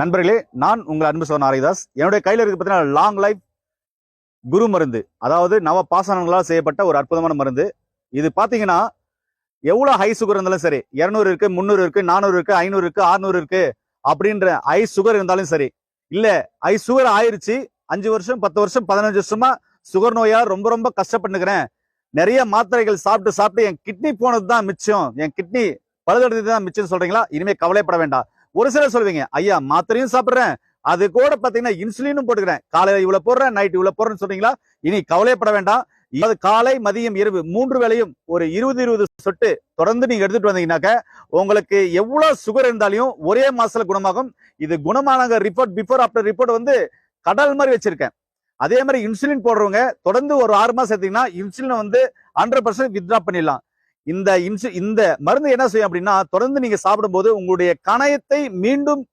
நண்பர்களே நான் உங்கள் அன்பு சோன் ஆரிதாஸ் என்னுடைய கையில் இருக்கு பார்த்தீங்கன்னா லாங் லைஃப் குரு மருந்து. அதாவது நவ பாசனங்களால் செய்யப்பட்ட ஒரு அற்புதமான மருந்து. இது பார்த்தீங்கன்னா எவ்வளோ ஹை சுகர் இருந்தாலும் சரி இரநூறு இருக்கு முந்நூறு இருக்கு நானூறு இருக்கு ஐநூறு இருக்கு ஆறுநூறு இருக்கு அப்படின்ற ஹை சுகர் இருந்தாலும் சரி. இல்லை ஹை சுகர் ஆயிருச்சு அஞ்சு வருஷம் பத்து வருஷம் பதினஞ்சு வருஷமா சுகர் நோயா ரொம்ப ரொம்ப கஷ்டப்பட்டுக்கிறேன். நிறைய மாத்திரைகள் சாப்பிட்டு சாப்பிட்டு என் கிட்னி போனது தான் மிச்சம். என் கிட்னி பழுதடைந்தது தான் மிச்சம் சொல்றீங்களா? இனிமேல் கவலைப்பட வேண்டாம். ஒரு சிலர் சொல்லுவீங்க ஐயா மாத்திரையும் சாப்பிடுறேன். அது கூட பாத்தீங்கன்னா இன்சுலினும் போட்டுக்கிறேன். காலையில இவ்வளவு போடுறேன் நைட் இவ்வளவு போடுறேன்னு சொன்னீங்களா? இனி கவலைப்பட வேண்டாம். அது காலை மதியம் இரவு மூன்று வேளையும் ஒரு இருபது இருபது சொட்டு தொடர்ந்து நீங்க எடுத்துட்டு வந்தீங்கன்னாக்க உங்களுக்கு எவ்வளவு சுகர் இருந்தாலும் ஒரே மாசத்துல குணமாகும். இது குணமான ரிப்போர்ட் பிஃபோர் ஆஃப்டர் ரிப்போர்ட் வந்து கடல் மாதிரி வச்சிருக்கேன். அதே மாதிரி இன்சுலின் போடுறவங்க தொடர்ந்து ஒரு ஆறு மாசம் எடுத்தீங்கன்னா இன்சுலினை வந்து ஹண்ட்ரட் பர்சன்ட் வித்ரா பண்ணிடலாம். இந்த இன்சு இந்த மருந்து என்ன செய்யும் அப்படின்னா தொடர்ந்து நீங்க சாப்பிடும்போது உங்களுடைய கணையத்தை மீண்டும்